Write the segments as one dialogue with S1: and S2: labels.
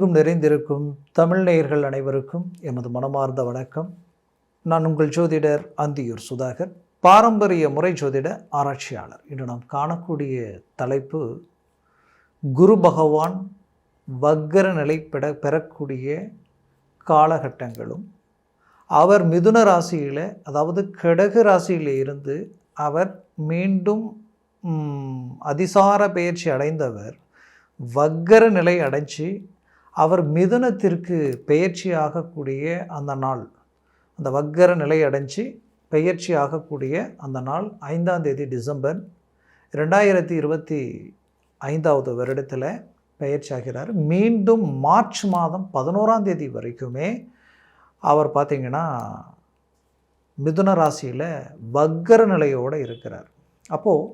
S1: எங்கும் நிறைந்திருக்கும் தமிழ் நேயர்கள் அனைவருக்கும் எமது மனமார்ந்த வணக்கம். நான் உங்கள் ஜோதிடர் அந்தியூர் சுதாகர் பாரம்பரிய முறை ஜோதிட ஆராய்ச்சியாளர். இன்று நாம் காணக்கூடிய தலைப்பு குரு பகவான் வக்கர நிலை பெற பெறக்கூடிய காலகட்டங்களும் அவர் மிதுன ராசியில் அதாவது கிடகு ராசியில் இருந்து அவர் மீண்டும் அதிசார பயிற்சி அடைந்தவர் வக்கர நிலை அடைஞ்சு அவர் மிதுனத்திற்கு பெயர்ச்சி ஆகக்கூடிய அந்த நாள் அந்த வக்கர நிலை அடைஞ்சு பெயர்ச்சி ஆகக்கூடிய அந்த நாள் ஐந்தாம் தேதி டிசம்பர் ரெண்டாயிரத்தி இருபத்தி ஐந்தாவது வருடத்தில் பெயர்ச்சி ஆகிறார் மீண்டும் மார்ச் மாதம் பதினோராம் தேதி வரைக்குமே அவர் பார்த்திங்கன்னா மிதுன ராசியில் வக்கர நிலையோடு இருக்கிறார். அப்போது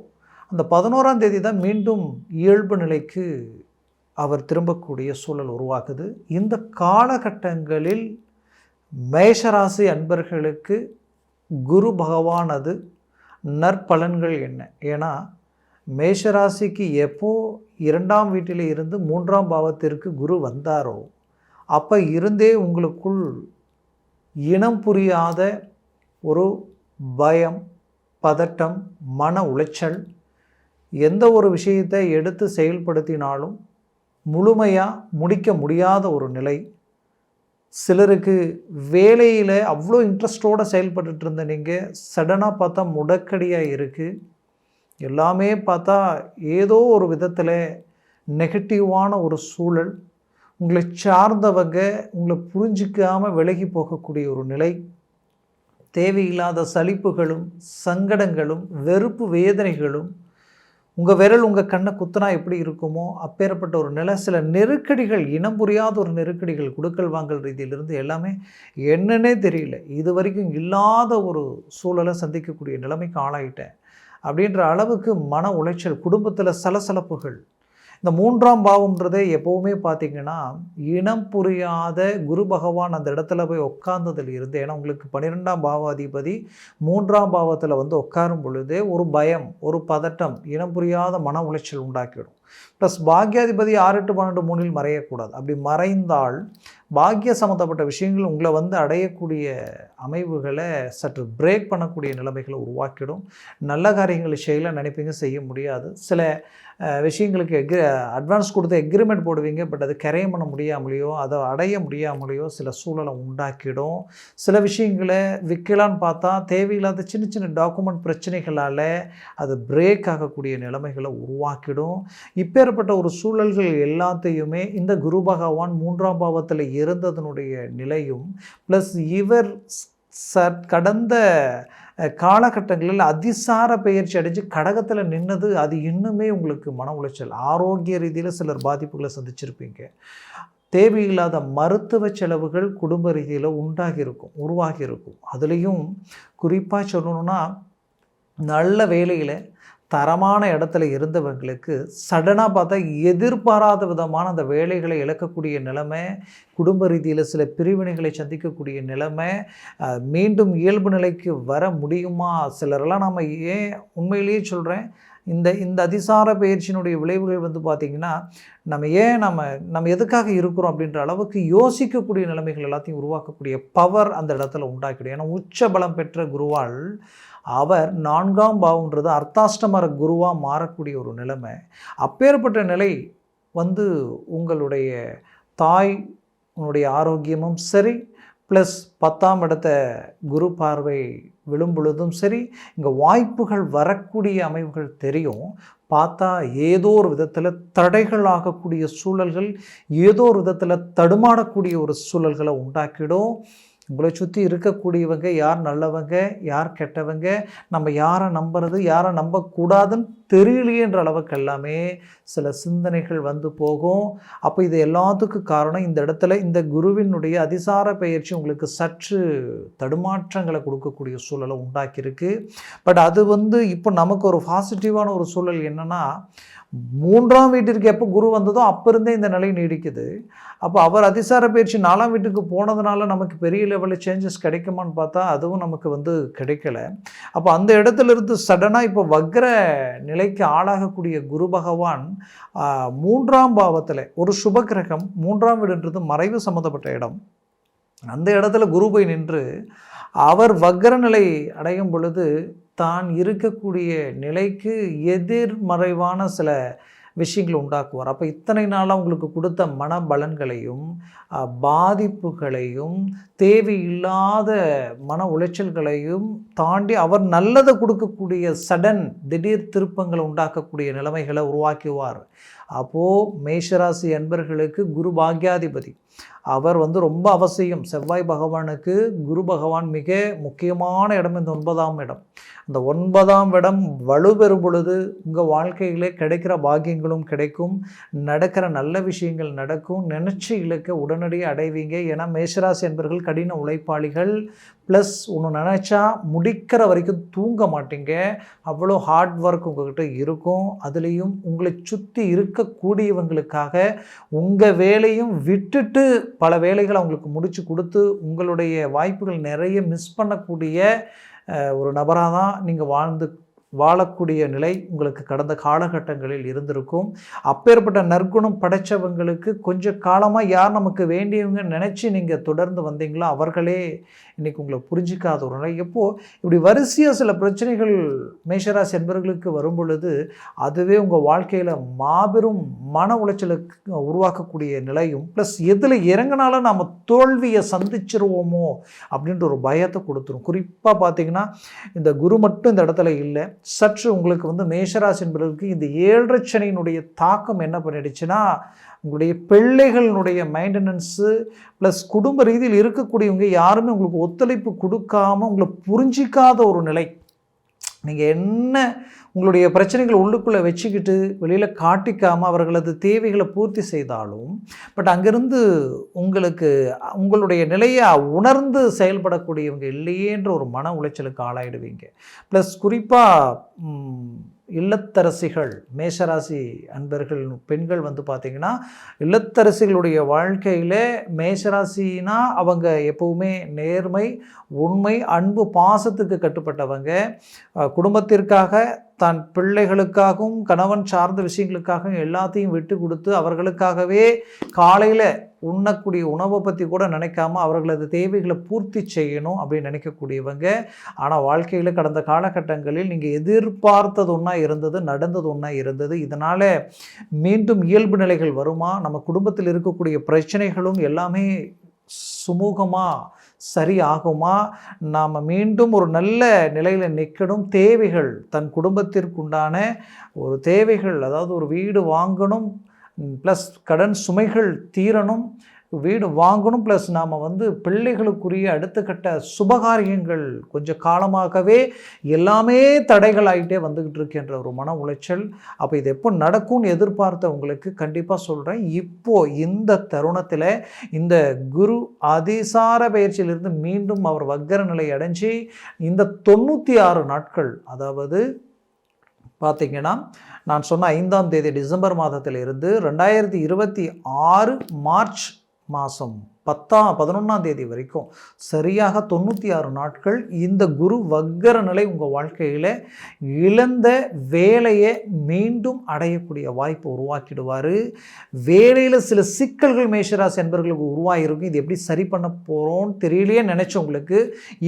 S1: அந்த பதினோராம் தேதி தான் மீண்டும் இயல்பு நிலைக்கு அவர் திரும்பக்கூடிய சூழல் உருவாக்குது. இந்த காலகட்டங்களில் மேஷராசி அன்பர்களுக்கு குரு பகவானது நற்பலன்கள் என்ன? ஏன்னா மேஷராசிக்கு எப்போ இரண்டாம் வீட்டில் இருந்து மூன்றாம் பாவத்திற்கு குரு வந்தாரோ அப்போ இருந்தே உங்களுக்குள் இனம் புரியாத ஒரு பயம் பதட்டம் மன உளைச்சல் எந்த ஒரு விஷயத்தை எடுத்து செயல்படுத்தினாலும் முழுமையாக முடிக்க முடியாத ஒரு நிலை. சிலருக்கு வேலையில் அவ்வளோ இன்ட்ரெஸ்டோடு செயல்பட்டுட்டு இருந்த நீங்கள் சடனாக பார்த்தா முடக்கடியாக இருக்குது எல்லாமே பார்த்தா ஏதோ ஒரு விதத்தில் நெகட்டிவான ஒரு சூழல். உங்களை சார்ந்தவங்க உங்களை புரிஞ்சிக்காமல் விலகி போகக்கூடிய ஒரு நிலை. தேவையில்லாத சலிப்புகளும் சங்கடங்களும் வெறுப்பு வேதனைகளும் உங்கள் விரல் உங்கள் கண்ணை குத்துனா எப்படி இருக்குமோ அப்பேற்பட்ட ஒரு நிலை. சில நெருக்கடிகள் இனம் புரியாத ஒரு நெருக்கடிகள் கொடுக்கல் வாங்கல் ரீதியிலிருந்து எல்லாமே என்னன்னே தெரியல. இது வரைக்கும் இல்லாத ஒரு சூழலை சந்திக்கக்கூடிய நிலைமைக்கு ஆளாயிட்டேன். அப்படின்ற அளவுக்கு மன உளைச்சல் குடும்பத்தில் சலசலப்புகள் இந்த மூன்றாம் பாவம்ன்றதே எப்போவுமே பார்த்தீங்கன்னா இனம் புரியாத குரு பகவான் அந்த இடத்துல போய் உட்கார்ந்ததில் இருந்து ஏன்னா உங்களுக்கு பன்னிரெண்டாம் பாவாதிபதி மூன்றாம் பாவத்தில் வந்து உட்காரும் பொழுது ஒரு பயம் ஒரு பதட்டம் இனம் புரியாத மன உளைச்சல் உண்டாக்கிடும் ப்ளஸ் பாக்யாதிபதி ஆறு எட்டு பன்னெண்டு மூணில் மறையக்கூடாது. அப்படி மறைந்தால் பாக்கிய சம்மந்தப்பட்ட விஷயங்கள் உங்களை வந்து அடையக்கூடிய அமைவுகளை சற்று பிரேக் பண்ணக்கூடிய நிலைமைகளை உருவாக்கிடும். நல்ல காரியங்களை செயலாக நினைப்பீங்க செய்ய முடியாது. சில விஷயங்களுக்கு எக்ரி அட்வான்ஸ் கொடுத்து எக்ரிமெண்ட் போடுவீங்க பட் அது கரையம் பண்ண முடியாமலேயோ அதை அடைய முடியாமலேயோ சில சூழலை உண்டாக்கிடும். சில விஷயங்களை விற்கலான்னு பார்த்தா தேவையில்லாத சின்ன சின்ன டாக்குமெண்ட் பிரச்சனைகளால் அது பிரேக் ஆகக்கூடிய நிலைமைகளை உருவாக்கிடும். இப்பேற்பட்ட ஒரு சூழல்கள் எல்லாத்தையுமே இந்த குரு பகவான் மூன்றாம் பாவத்தில் இருந்ததனுடைய நிலையும் ப்ளஸ் இவர் ச கடந்த காலகட்டங்களில் அதிசார பயிற்சி அடைஞ்சு கடகத்தில் நின்னது அது இன்னுமே உங்களுக்கு மன உளைச்சல். ஆரோக்கிய ரீதியில் சிலர் பாதிப்புகளை சந்திச்சிருப்பீங்க. தேவையில்லாத மருத்துவ செலவுகள் குடும்ப ரீதியில் உண்டாகியிருக்கும் உருவாகியிருக்கும். உருவாகி இருக்கும் அதுலேயும் குறிப்பாக சொல்லணுன்னா நல்ல வேலையில் தரமான இடத்துல இருந்தவங்களுக்கு சடனாக பார்த்தா எதிர்பாராத விதமான அந்த வேலைகளை இழக்கக்கூடிய நிலைமை குடும்ப ரீதியில் சில பிரிவினைகளை சந்திக்கக்கூடிய நிலைமை மீண்டும் இயல்பு நிலைக்கு வர முடியுமா? சிலரெல்லாம் நம்ம ஏன் உண்மையிலேயே சொல்கிறேன் இந்த இந்த அதிசார பயிற்சியினுடைய விளைவுகள் வந்து பார்த்திங்கன்னா நம்ம ஏன் நம்ம நம்ம எதுக்காக இருக்கிறோம் அப்படின்ற அளவுக்கு யோசிக்கக்கூடிய நிலைமைகள் எல்லாத்தையும் உருவாக்கக்கூடிய பவர் அந்த இடத்துல உண்டாக்கிடும். ஏன்னா உச்ச பலம் பெற்ற குருவால் அவர் நான்காம் பாவம்ன்றது அர்த்தாஷ்டமர குருவாக மாறக்கூடிய ஒரு நிலைமை. அப்பேற்பட்ட நிலை வந்து உங்களுடைய தாய் உன்னுடைய ஆரோக்கியமும் சரி ப்ளஸ் பத்தாம் இடத்த குரு பார்வை விழும் பொழுதும் சரி இங்கே வாய்ப்புகள் வரக்கூடிய அமைவுகள் தெரியும். பார்த்தா ஏதோ ஒரு விதத்தில் தடைகள் ஆகக்கூடிய சூழல்கள் ஏதோ ஒரு விதத்தில் தடுமாடக்கூடிய ஒரு சூழல்களை உண்டாக்கிடும். உங்களை சுற்றி இருக்கக்கூடியவங்க யார் நல்லவங்க யார் கெட்டவங்க நம்ம யாரை நம்புறது யாரை நம்பக்கூடாதுன்னு தெரியலையேன்ற அளவுக்கு எல்லாமே சில சிந்தனைகள் வந்து போகும். அப்போ இது எல்லாத்துக்கும் காரணம் இந்த இடத்துல இந்த குருவினுடைய அதிசார பயிற்சி உங்களுக்கு சற்று தடுமாற்றங்களை கொடுக்கக்கூடிய சூழலை உண்டாக்கியிருக்கு. பட் அது வந்து இப்போ நமக்கு ஒரு பாசிட்டிவான ஒரு சூழல் என்னென்னா மூன்றாம் வீட்டிற்கு எப்போ குரு வந்ததோ அப்போ இருந்தே இந்த நிலை நீடிக்குது. அப்போ அவர் அதிசார பயிற்சி நாலாம் வீட்டுக்கு போனதுனால நமக்கு பெரிய லெவலில் சேஞ்சஸ் கிடைக்குமான்னு பார்த்தா அதுவும் நமக்கு வந்து கிடைக்கல. அப்போ அந்த இடத்துல இருந்து சடனாக இப்போ வக்ர நிலைக்கு ஆளாகக்கூடிய குரு பகவான் மூன்றாம் பாவத்தில் ஒரு சுப கிரகம் மூன்றாம் வீடுன்றது மறைவு சம்மந்தப்பட்ட இடம். அந்த இடத்துல குரு போய் நின்று அவர் வக்ர நிலை அடையும் பொழுது தான் இருக்கக்கூடிய நிலைக்கு எதிர்மறைவான சில விஷயங்களை உண்டாக்குவார் அப்போ இத்தனை நாளாக உங்களுக்கு கொடுத்த மன பலன்களையும் பாதிப்புகளையும் தேவையில்லாத மன உளைச்சல்களையும் தாண்டி அவர் நல்லதை கொடுக்கக்கூடிய சடன் திடீர் திருப்பங்களை உண்டாக்கக்கூடிய நிலைமைகளை உருவாக்குவார். அப்போது மேஷராசி அன்பர்களுக்கு குரு பாக்யாதிபதி. அவர் வந்து ரொம்ப அவசியம். செவ்வாய் பகவானுக்கு குரு பகவான் மிக முக்கியமான இடம் இந்த ஒன்பதாம் இடம். அந்த ஒன்பதாம் இடம் வலுப்பெறும் பொழுது உங்கள் வாழ்க்கையிலே கிடைக்கிற பாக்கியங்களும் கிடைக்கும். நடக்கிற நல்ல விஷயங்கள் நடக்கும். நினச்சி இலக்க உடனடியாக அடைவீங்க. ஏன்னா மேஷராசி என்பர்கள் கடின உழைப்பாளிகள். ப்ளஸ் ஒன்று நினச்சா முடிக்கிற வரைக்கும் தூங்க மாட்டீங்க. அவ்வளோ ஹார்ட் ஒர்க் உங்கள்கிட்ட இருக்கும். அதுலேயும் உங்களை சுற்றி இருக்கக்கூடியவங்களுக்காக உங்கள் வேலையும் விட்டுட்டு பல வேலைகளை அவங்களுக்கு முடித்து கொடுத்து உங்களுடைய வாய்ப்புகள் நிறைய மிஸ் பண்ணக்கூடிய ஒரு நபராக தான் நீங்கள் வாழ்ந்து வாழக்கூடிய நிலை உங்களுக்கு கடந்த காலகட்டங்களில் இருந்திருக்கும். அப்பேற்பட்ட நற்குணம் படைச்சவங்களுக்கு கொஞ்ச காலமாக யார் நமக்கு வேண்டியவங்க நினச்சி நீங்கள் தொடர்ந்து வந்தீங்களோ? அவர்களே இன்றைக்கி உங்களை புரிஞ்சிக்காத ஒரு நிலை. எப்போது இப்படி வரிசையாக சில பிரச்சனைகள் மேஷராசி என்பவர்களுக்கு வரும் பொழுது அதுவே உங்கள் வாழ்க்கையில் மாபெரும் மன உளைச்சலுக்கு உருவாக்கக்கூடிய நிலையும் ப்ளஸ் எதில் இறங்கினாலும் நாம் தோல்வியை சந்திச்சிருவோமோ அப்படின்ற ஒரு பயத்தை கொடுத்துரும். குறிப்பாக பார்த்தீங்கன்னா இந்த குரு மட்டும் இந்த இடத்துல இல்லை. சற்று உங்களுக்கு வந்து மேஷராசி என்பவர்களுக்கு இந்த ஏழரை சனியினுடைய தாக்கம் என்ன பண்ணிடுச்சுன்னா உங்களுடைய பிள்ளைகளினுடைய மெயின்டெனன்ஸு ப்ளஸ் குடும்ப ரீதியில் இருக்கக்கூடியவங்க யாருமே உங்களுக்கு ஒத்துழைப்பு கொடுக்காம உங்களை புரிஞ்சிக்காத ஒரு நிலை. நீங்கள் என்ன உங்களுடைய பிரச்சனைகளை உள்ளுக்குள்ளே வச்சுக்கிட்டு வெளியில் காட்டிக்காமல் அவர்களது தேவைகளை பூர்த்தி செய்தாலும் பட் அங்கேருந்து உங்களுக்கு உங்களுடைய நிலையை உணர்ந்து செயல்படக்கூடியவங்க இல்லையேன்ற ஒரு மன உளைச்சலுக்கு ஆளாயிடுவீங்க. ப்ளஸ் குறிப்பாக இல்லத்தரசிகள் மேஷராசி அன்பர்கள் பெண்கள் வந்து பார்த்திங்கன்னா இல்லத்தரசிகளுடைய வாழ்க்கையில் மேஷராசினா அவங்க எப்போவுமே நேர்மை உண்மை அன்பு பாசத்துக்கு கட்டுப்பட்டவங்க. குடும்பத்திற்காக தன் பிள்ளைகளுக்காகவும் கணவன் சார்ந்த விஷயங்களுக்காகவும் எல்லாத்தையும் விட்டு கொடுத்து அவர்களுக்காகவே காலையில் உண்ணக்கூடிய உணவை பற்றி கூட நினைக்காம அவர்களது தேவைகளை பூர்த்தி செய்யணும் அப்படின்னு நினைக்கக்கூடியவங்க. ஆனால் வாழ்க்கையில் கடந்த காலகட்டங்களில் நீங்கள் எதிர்பார்த்தது ஒன்றா இருந்தது நடந்தது ஒன்றா இருந்தது. இதனால் மீண்டும் இயல்பு நிலைகள் வருமா? நம்ம குடும்பத்தில் இருக்கக்கூடிய பிரச்சனைகளும் எல்லாமே சுமூகமாக சரி ஆகுமா நாம் மீண்டும் ஒரு நல்ல நிலையில் நிற்கணும் தேவைகள் தன் குடும்பத்திற்குண்டான ஒரு தேவைகள் அதாவது ஒரு வீடு வாங்கணும் ப்ளஸ் கடன் சுமைகள் தீரணும். வீடு வாங்கணும் ப்ளஸ் நாம் வந்து பிள்ளைகளுக்குரிய அடுத்த கட்ட சுபகாரியங்கள் கொஞ்சம் காலமாகவே எல்லாமே தடைகளாயிட்டே வந்துக்கிட்டு இருக்கின்ற ஒரு மன உளைச்சல். அப்போ இது எப்போ நடக்கும்னு எதிர்பார்த்த உங்களுக்கு கண்டிப்பாக சொல்கிறேன் இப்போது இந்த தருணத்தில் இந்த குரு அதிசார பயிற்சியிலிருந்து மீண்டும் அவர் வக்கர நிலை அடைஞ்சு இந்த தொண்ணூற்றி ஆறு நாட்கள் அதாவது பார்த்தீங்கன்னா நான் சொன்ன ஐந்தாம் தேதி டிசம்பர் மாதத்தில் இருந்து ரெண்டாயிரத்தி இருபத்தி ஆறு மார்ச் மாதம் பத்தாம் பதினொன்றாம் தேதி வரைக்கும் சரியாக தொண்ணூற்றி ஆறு நாட்கள் இந்த குரு வக்கர நிலை உங்கள் வாழ்க்கையில் இழந்த வேலையை மீண்டும் அடையக்கூடிய வாய்ப்பை உருவாக்கிடுவார். வேலையில் சில சிக்கல்கள் மேஷராசி என்பவர்களுக்கு உருவாகிருக்கும் இது எப்படி சரி பண்ண போகிறோன்னு தெரியலையே நினச்சவங்களுக்கு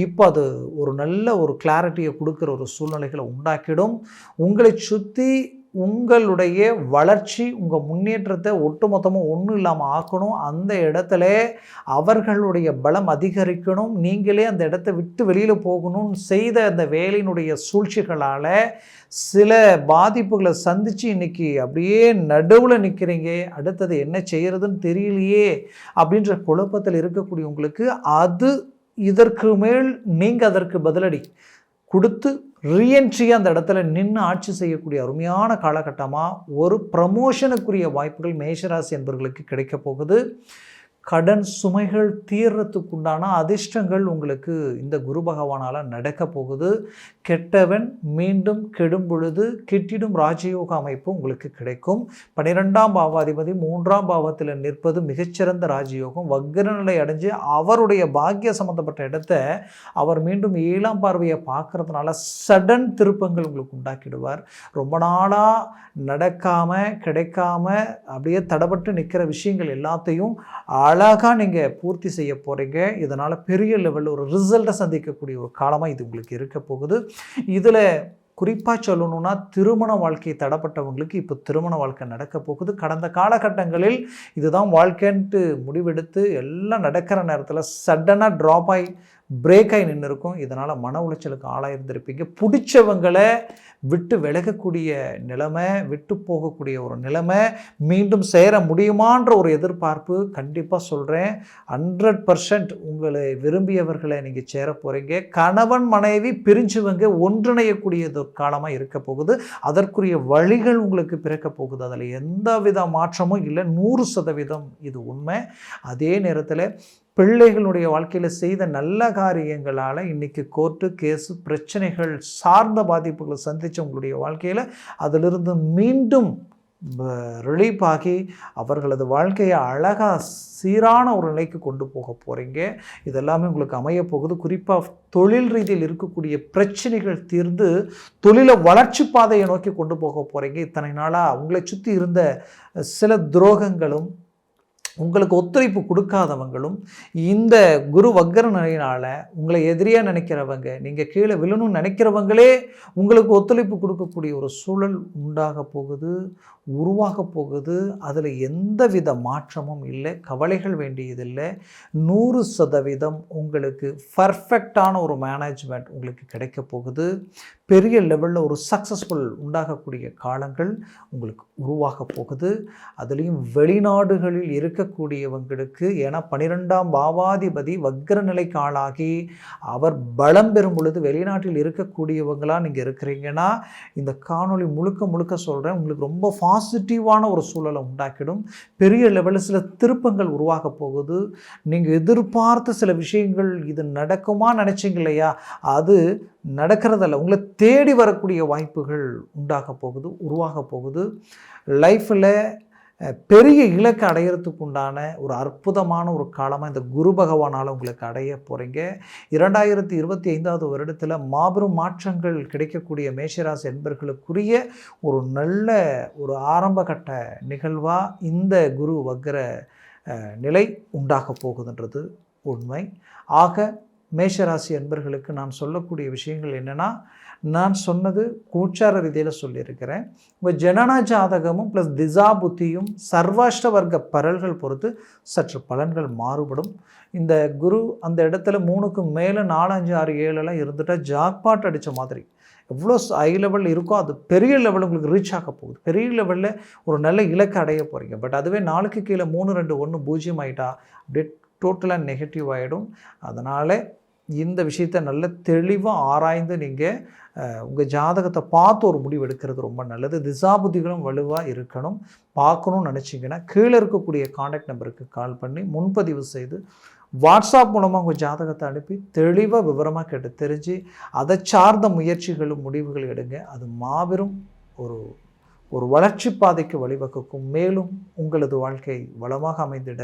S1: இப்போ அது ஒரு நல்ல ஒரு கிளாரிட்டியை கொடுக்குற ஒரு சூழ்நிலைகளை உண்டாக்கிடும். உங்களை சுற்றி உங்களுடைய வளர்ச்சி உங்கள் முன்னேற்றத்தை ஒட்டுமொத்தமாக ஒன்றும் இல்லாமல் ஆக்கணும். அந்த இடத்துல அவர்களுடைய பலம் அதிகரிக்கணும். நீங்களே அந்த இடத்த விட்டு வெளியில் போகணும்னு செய்த அந்த வேலையினுடைய சூழ்ச்சிகளால் சில பாதிப்புகளை சந்தித்து இன்னைக்கு அப்படியே நடுவில் நிற்கிறீங்க அடுத்தது என்ன செய்கிறதுன்னு தெரியலையே அப்படின்ற குழப்பத்தில் இருக்கக்கூடியவங்களுக்கு அது இதற்கு மேல் நீங்கள் அதற்கு பதிலடி. கொடுத்து ரீஎன்ட்ரியாக அந்த இடத்துல நின்று ஆட்சி செய்யக்கூடிய அருமையான காலகட்டமாக ஒரு ப்ரமோஷனுக்குரிய வாய்ப்புகள் மேஷராசி என்பவர்களுக்கு கிடைக்க போகுது. கடன் சுமைகள் தீர்றதுக்குண்டான அதிர்ஷ்டங்கள் உங்களுக்கு இந்த குரு பகவானால் நடக்க போகுது. கெட்டவன் மீண்டும் கெடும் பொழுது கிட்டிடும் ராஜயோக அமைப்பு உங்களுக்கு கிடைக்கும். பன்னிரெண்டாம் பாவாதிபதி மூன்றாம் பாவத்தில் நிற்பது மிகச்சிறந்த ராஜயோகம். வக்ரநிலை அடைஞ்சு அவருடைய பாக்கிய சம்பந்தப்பட்ட இடத்த அவர் மீண்டும் ஏழாம் பார்வையை பார்க்கறதுனால சடன் திருப்பங்கள் உங்களுக்கு உண்டாக்கிடுவார். ரொம்ப நாளாக நடக்காமல் கிடைக்காம அப்படியே தடப்பட்டு நிற்கிற விஷயங்கள் எல்லாத்தையும் அழகாக நீங்கள் பூர்த்தி செய்ய போகிறீங்க இதனால் பெரிய லெவலில் ஒரு ரிசல்ட்டை சந்திக்கக்கூடிய ஒரு காலமாக இது உங்களுக்கு இருக்க போகுது. இதில் குறிப்பாக சொல்லணும்னா திருமண வாழ்க்கை தடப்பட்டவங்களுக்கு இப்போ திருமண வாழ்க்கை நடக்க போகுது. கடந்த காலகட்டங்களில் இதுதான் வாழ்க்கைன்ட்டு முடிவெடுத்து எல்லாம் நடக்கிற நேரத்தில் சடனாக ட்ராப் ஆகி பிரேக் ஆகி நின்று இருக்கும் இதனால் மன உளைச்சலுக்கு ஆளாயிருந்திருப்பீங்க. பிடிச்சவங்களை விட்டு விலகக்கூடிய நிலைமை விட்டு போகக்கூடிய ஒரு நிலைமை மீண்டும் சேர முடியுமான்ற ஒரு எதிர்பார்ப்பு கண்டிப்பாக சொல்கிறேன் ஹண்ட்ரட் பர்சன்ட் உங்களை விரும்பியவர்களை நீங்கள் சேர போகிறீங்க கணவன் மனைவி பிரிஞ்சவங்க ஒன்றிணையக்கூடியது காலமாக இருக்க போகுது. அதற்குரிய வழிகள் உங்களுக்கு பிறக்க போகுது. அதில் எந்த வித மாற்றமும் இல்லை. நூறு சதவீதம் இது உண்மை. அதே நேரத்தில் பிள்ளைகளுடைய வாழ்க்கையில் செய்த நல்ல காரியங்களால் இன்றைக்கி கோர்ட்டு கேஸு பிரச்சனைகள் சார்ந்த பாதிப்புகளை சந்தித்த உங்களுடைய வாழ்க்கையில் அதிலிருந்து மீண்டும் ரிலீஃப் ஆகி அவர்களது வாழ்க்கையை அழகாக சீரான ஒரு நிலைக்கு கொண்டு போக போகிறீங்க இதெல்லாமே உங்களுக்கு அமைய போகுது. குறிப்பாக தொழில் ரீதியில் இருக்கக்கூடிய பிரச்சனைகள் தீர்ந்து தொழிலை வளர்ச்சி பாதையை நோக்கி கொண்டு போக போகிறீங்க இத்தனை நாளாக அவங்களை சுற்றி இருந்த சில துரோகங்களும் உங்களுக்கு ஒத்துழைப்பு கொடுக்காதவங்களும் இந்த குரு வக்கர நிலையினால் உங்களை எதிரியாக நினைக்கிறவங்க நீங்கள் கீழே விழணும்னு நினைக்கிறவங்களே உங்களுக்கு ஒத்துழைப்பு கொடுக்கக்கூடிய ஒரு சூழல் உண்டாக போகுது. உருவாக போகுது. அதில் எந்த வித மாற்றமும் இல்லை. கவலைகள் வேண்டியதில்லை. நூறு சதவீதம் உங்களுக்கு பர்ஃபெக்டான ஒரு மேனேஜ்மெண்ட் உங்களுக்கு கிடைக்க போகுது. பெரிய லெவலில் ஒரு சக்ஸஸ்ஃபுல் உண்டாகக்கூடிய காலங்கள் உங்களுக்கு உருவாக போகுது. அதுலேயும் வெளிநாடுகளில் இருக்கக்கூடியவங்களுக்கு ஏன்னா பனிரெண்டாம் பாவாதிபதி வக்ர நிலைக்கு ஆளாகி அவர் பலம் பெறும் பொழுது வெளிநாட்டில் இருக்கக்கூடியவங்களாக நீங்கள் இருக்கிறீங்கன்னா இந்த காணொளி முழுக்க முழுக்க சொல்கிறேன் உங்களுக்கு ரொம்ப பாசிட்டிவான ஒரு சூழலை உண்டாக்கிடும். பெரிய லெவலில் சில திருப்பங்கள் உருவாக போகுது. நீங்கள் எதிர்பார்த்த சில விஷயங்கள் இது நடக்குமா நினச்சிங்க இல்லையா? அது நடக்கிறதில்ல. உங்களை தேடி வரக்கூடிய வாய்ப்புகள் உண்டாக போகுது உருவாக போகுது. லைஃப்பில் பெரிய இலக்கு அடையிறதுக்கு உண்டான ஒரு அற்புதமான ஒரு காலமாக இந்த குரு பகவானால் உங்களுக்கு அடைய போகிறீங்க இரண்டாயிரத்தி இருபத்தி ஐந்தாவது வருடத்தில் மாபெரும் மாற்றங்கள் கிடைக்கக்கூடிய மேஷராசி என்பர்களுக்குரிய ஒரு நல்ல ஒரு ஆரம்பகட்ட நிகழ்வாக இந்த குரு வக்கிர நிலை உண்டாக போகுதுன்றது உண்மை. ஆக மேஷராசி அன்பர்களுக்கு நான் சொல்லக்கூடிய விஷயங்கள் என்னென்னா நான் சொன்னது கூச்சார ரீதியில் சொல்லியிருக்கிறேன். உங்கள் ஜனன ஜாதகமும் ப்ளஸ் திசா புத்தியும் சர்வாஷ்ட வர்க்க பரல்கள் பொறுத்து சற்று பலன்கள் மாறுபடும். இந்த குரு அந்த இடத்துல மூணுக்கு மேலே நாலு அஞ்சு ஆறு ஏழுலாம் இருந்துட்டால் ஜாக்பாட் அடித்த மாதிரி. எவ்வளோ ஹை லெவலில் இருக்கோ அது பெரிய லெவலில் உங்களுக்கு ரீச் ஆக போகுது. பெரிய லெவலில் ஒரு நல்ல இலக்கு அடைய போகிறீங்க பட் அதுவே நாளுக்கு கீழே மூணு ரெண்டு ஒன்று பூஜ்ஜியம் ஆகிட்டா அப்படியே டோட்டலாக நெகட்டிவ் ஆகிடும் அதனால் இந்த விஷயத்தை நல்ல தெளிவாக ஆராய்ந்து நீங்கள் உங்கள் ஜாதகத்தை பார்த்து ஒரு முடிவு எடுக்கிறது ரொம்ப நல்லது. திசாபுதிகளும் வலுவாக இருக்கணும். பார்க்கணும்னு நினச்சிங்கன்னா கீழே இருக்கக்கூடிய காண்டாக்ட் நம்பருக்கு கால் பண்ணி முன்பதிவு செய்து வாட்ஸ்அப் மூலமாக உங்கள் ஜாதகத்தை அனுப்பி தெளிவாக விவரமாக கேட்டு தெரிஞ்சு அதை சார்ந்த முயற்சிகளும் முடிவுகள் எடுங்க. அது மாபெரும் ஒரு ஒரு வளர்ச்சி பாதைக்கு வழிவகுக்கும். மேலும் உங்களது வாழ்க்கை வளமாக அமைந்திட